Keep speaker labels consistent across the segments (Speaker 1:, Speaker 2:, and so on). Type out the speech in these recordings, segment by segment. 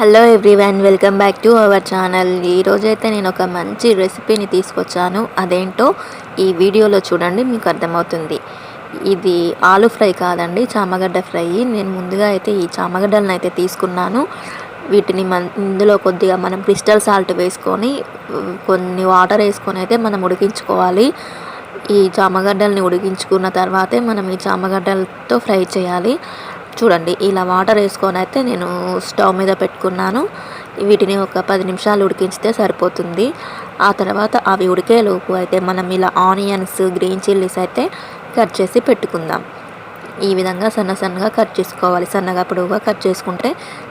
Speaker 1: Hello everyone welcome back to our channel ఈరోజైతే నేను ఒక మంచి రెసిపీని తీసుకొచ్చాను. అదేంటో ఈ వీడియోలో చూడండి మీకు అర్థమవుతుంది. ఇది ఆలు ఫ్రై కాదండి చామగడ్డ ఫ్రై. నేను ముందుగా అయితే ఈ చామగడ్డలను అయితే తీసుకున్నాను. వీటిని మన ఇందులో కొద్దిగా మనం క్రిస్టల్ సాల్ట్ వేసుకొని కొన్ని వాటర్ వేసుకొని అయితే మనం ఉడికించుకోవాలి. ఈ చామగడ్డల్ని ఉడికించుకున్న తర్వాతే మనం ఈ చామగడ్డలతో ఫ్రై చేయాలి. చూడండి ఇలా వాటర్ వేసుకొని అయితే నేను స్టవ్ మీద పెట్టుకున్నాను. వీటిని ఒక పది నిమిషాలు ఉడికించితే సరిపోతుంది. ఆ తర్వాత అవి ఉడికేలోపు అయితే మనం ఇలా ఆనియన్స్ గ్రీన్ చిల్లీస్ అయితే కట్ చేసి పెట్టుకుందాం. ఈ విధంగా సన్న సన్నగా కట్ చేసుకోవాలి. సన్నగా పొడవుగా కట్ చేసుకుంటే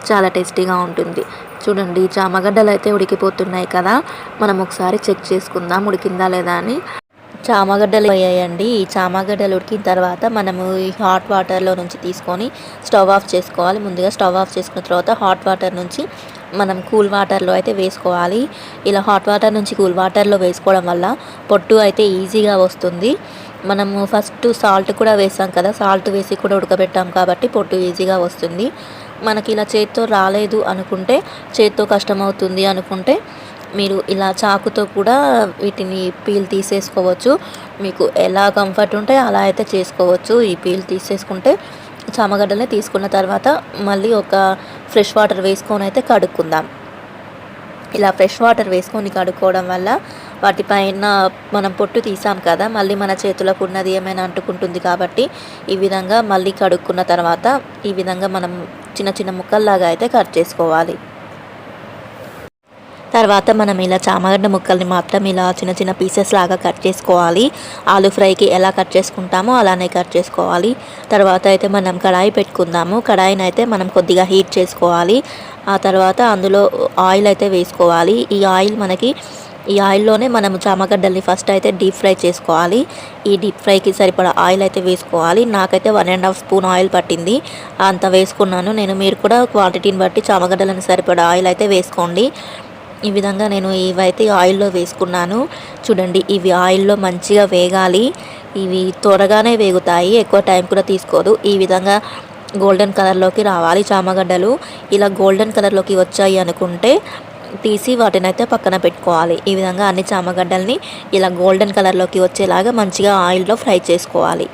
Speaker 1: చాలా టేస్టీగా ఉంటుంది. చూడండి చామగడ్డలు అయితే ఉడికిపోతున్నాయి కదా. మనం ఒకసారి చెక్ చేసుకుందాం ఉడికిందా లేదా అని. చామగడ్డలు అయ్యాయండి. ఈ చామగడ్డలు ఉడికిన తర్వాత మనము ఈ హాట్ వాటర్లో నుంచి తీసుకొని స్టవ్ ఆఫ్ చేసుకోవాలి. ముందుగా స్టవ్ ఆఫ్ చేసుకున్న తర్వాత హాట్ వాటర్ నుంచి మనం కూల్ వాటర్లో అయితే వేసుకోవాలి. ఇలా హాట్ వాటర్ నుంచి కూల్ వాటర్లో వేసుకోవడం వల్ల పొట్టు అయితే ఈజీగా వస్తుంది. మనము ఫస్ట్ సాల్ట్ కూడా వేసాం కదా. సాల్ట్ వేసి కూడా ఉడకబెట్టాం కాబట్టి పొట్టు ఈజీగా వస్తుంది. మనకి ఇలా చేత్తో రాలేదు అనుకుంటే చేత్తో కష్టమవుతుంది అనుకుంటే మీరు ఇలా చాకుతో కూడా వీటిని పీల్ తీసేసుకోవచ్చు. మీకు ఎలా కంఫర్ట్ ఉంటే అలా అయితే చేసుకోవచ్చు. ఈ పీల్ తీసేసుకుంటే చామగడ్డల్ని తీసుకున్న తర్వాత మళ్ళీ ఒక ఫ్రెష్ వాటర్ వేసుకొని అయితే కడుక్కుందాం. ఇలా ఫ్రెష్ వాటర్ వేసుకొని కడుక్కోవడం వల్ల వాటిపైన మనం పొట్టు తీసాం కదా మళ్ళీ మన చేతులకు ఉన్నది ఏమైనా అంటుకుంటుంది కాబట్టి ఈ విధంగా మళ్ళీ కడుక్కున్న తర్వాత ఈ విధంగా మనం చిన్న చిన్న ముక్కల్లాగా అయితే కట్ చేసుకోవాలి. తర్వాత మనం ఇలా చామగడ్డ ముక్కల్ని మాత్రం ఇలా చిన్న చిన్న పీసెస్ లాగా కట్ చేసుకోవాలి. ఆలు ఫ్రైకి ఎలా కట్ చేసుకుంటామో అలానే కట్ చేసుకోవాలి. తర్వాత అయితే మనం కడాయి పెట్టుకుందాము. కడాయిని అయితే మనం కొద్దిగా హీట్ చేసుకోవాలి. ఆ తర్వాత అందులో ఆయిల్ అయితే వేసుకోవాలి. ఈ ఆయిల్ మనకి ఈ ఆయిల్లోనే మనం చామగడ్డల్ని ఫస్ట్ అయితే డీప్ ఫ్రై చేసుకోవాలి. ఈ డీప్ ఫ్రైకి సరిపడా ఆయిల్ అయితే వేసుకోవాలి. నాకైతే one and half spoon oil పట్టింది. అంత వేసుకున్నాను. నేను మీరు కూడా క్వాంటిటీని బట్టి చామగడ్డలను సరిపడా ఆయిల్ అయితే వేసుకోండి. ఈ విధంగా నేను ఇవైతే ఆయిల్లో వేసుకున్నాను చూడండి ఇవి ఆయిల్లో మంచిగా వేగాలి. ఇవి త్వరగానే వేగుతాయి ఎక్కువ టైం కూడా తీసుకోదు. ఈ విధంగా గోల్డెన్ కలర్లోకి రావాలి చామగడ్డలు. ఇలా గోల్డెన్ కలర్లోకి వచ్చాయి అనుకుంటే తీసి వాటిని అయితే పక్కన పెట్టుకోవాలి. ఈ విధంగా అన్ని చామగడ్డల్ని ఇలా గోల్డెన్ కలర్లోకి వచ్చేలాగా మంచిగా ఆయిల్లో ఫ్రై చేసుకోవాలి.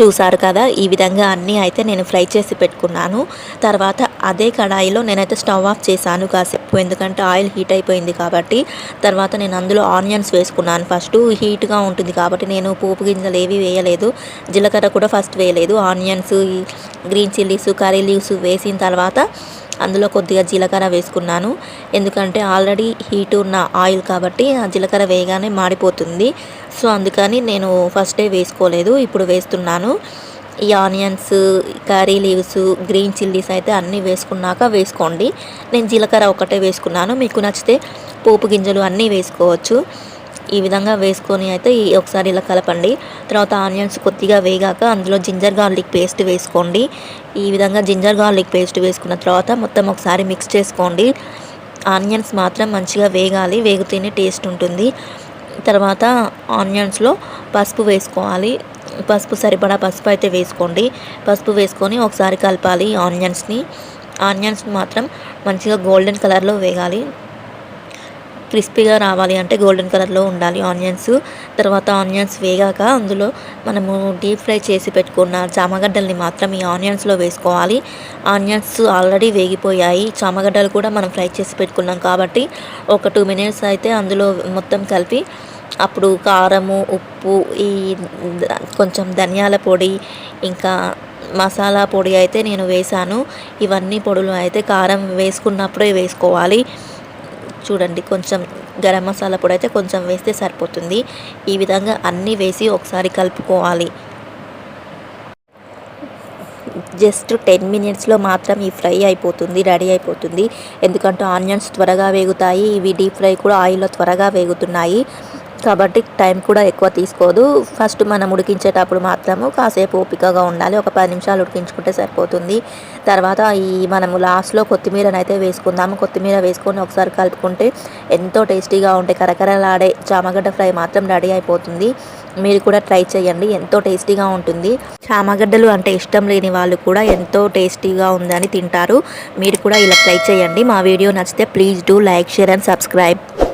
Speaker 1: చూసారు కదా ఈ విధంగా అన్నీ అయితే నేను ఫ్రై చేసి పెట్టుకున్నాను. తర్వాత అదే కడాయిలో నేనైతే స్టవ్ ఆఫ్ చేశాను కాసేపు ఎందుకంటే ఆయిల్ హీట్ అయిపోయింది కాబట్టి. తర్వాత నేను అందులో ఆనియన్స్ వేసుకున్నాను. ఫస్ట్ హీట్గా ఉంటుంది కాబట్టి నేను పోపు గింజలు ఏవి వేయలేదు. జీలకర్ర కూడా ఫస్ట్ వేయలేదు. Onions green chillies curry leaves వేసిన తర్వాత అందులో కొద్దిగా జీలకర్ర వేసుకున్నాను. ఎందుకంటే ఆల్రెడీ హీట్ ఉన్న ఆయిల్ కాబట్టి ఆ జీలకర్ర వేయగానే మాడిపోతుంది. సో అందుకని నేను ఫస్టే వేసుకోలేదు. ఇప్పుడు వేస్తున్నాను. ఈ onions curry leaves green chillies అయితే అన్నీ వేసుకున్నాక వేసుకోండి. నేను జీలకర్ర ఒకటే వేసుకున్నాను. మీకు నచ్చితే పోపు గింజలు అన్నీ వేసుకోవచ్చు. ఈ విధంగా వేసుకొని అయితే ఒకసారి ఇలా కలపండి. తర్వాత ఆనియన్స్ కొద్దిగా వేగాక అందులో జింజర్ గార్లిక్ పేస్ట్ వేసుకోండి. ఈ విధంగా జింజర్ గార్లిక్ పేస్ట్ వేసుకున్న తర్వాత మొత్తం ఒకసారి మిక్స్ చేసుకోండి. ఆనియన్స్ మాత్రం మంచిగా వేగాలి వేగుతూనే టేస్ట్ ఉంటుంది. తర్వాత ఆనియన్స్లో పసుపు వేసుకోవాలి. పసుపు సరిపడా పసుపు అయితే వేసుకోండి. పసుపు వేసుకొని ఒకసారి కలపాలి ఆనియన్స్ని. ఆనియన్స్ మాత్రం మంచిగా గోల్డెన్ కలర్లో వేగాలి. క్రిస్పీగా రావాలి అంటే గోల్డెన్ కలర్లో ఉండాలి ఆనియన్స్. తర్వాత ఆనియన్స్ వేగాక అందులో మనము డీప్ ఫ్రై చేసి పెట్టుకున్న చామగడ్డల్ని మాత్రం ఈ ఆనియన్స్లో వేసుకోవాలి. ఆనియన్స్ ఆల్రెడీ వేగిపోయాయి. చామగడ్డలు కూడా మనం ఫ్రై చేసి పెట్టుకున్నాం కాబట్టి ఒక టూ మినిట్స్ అయితే అందులో మొత్తం కలిపి అప్పుడు కారము ఉప్పు ఈ కొంచెం ధనియాల పొడి ఇంకా మసాలా పొడి అయితే నేను వేశాను. ఇవన్నీ పొడులు అయితే కారం వేసుకున్నప్పుడే వేసుకోవాలి. చూడండి కొంచెం గరం మసాలా పొడి అయితే కొంచెం వేస్తే సరిపోతుంది. ఈ విధంగా అన్నీ వేసి ఒకసారి కలుపుకోవాలి. జస్ట్ టెన్ మినిట్స్లో మాత్రం ఈ ఫ్రై అయిపోతుంది రెడీ అయిపోతుంది. ఎందుకంటే ఆనియన్స్ త్వరగా వేగుతాయి ఇవి డీప్ ఫ్రై కూడా ఆయిల్లో త్వరగా వేగుతున్నాయి. కాబట్టి టైం కూడా ఎక్కువ తీసుకోదు. ఫస్ట్ మనం ఉడికించేటప్పుడు మాత్రము కాసేపు ఓపికగా ఉండాలి. ఒక పది నిమిషాలు ఉడికించుకుంటే సరిపోతుంది. తర్వాత ఈ మనము లాస్ట్లో కొత్తిమీరను అయితే వేసుకుందాము. కొత్తిమీర వేసుకొని ఒకసారి కలుపుకుంటే ఎంతో టేస్టీగా ఉంటే కరకరలాడే చామగడ్డ ఫ్రై మాత్రం రెడీ అయిపోతుంది. మీరు కూడా ట్రై చేయండి. ఎంతో టేస్టీగా ఉంటుంది. చామగడ్డలు అంటే ఇష్టం లేని వాళ్ళు కూడా ఎంతో టేస్టీగా ఉందని తింటారు. మీరు కూడా ఇలా ట్రై చేయండి. మా వీడియో నచ్చితే please do like share and subscribe.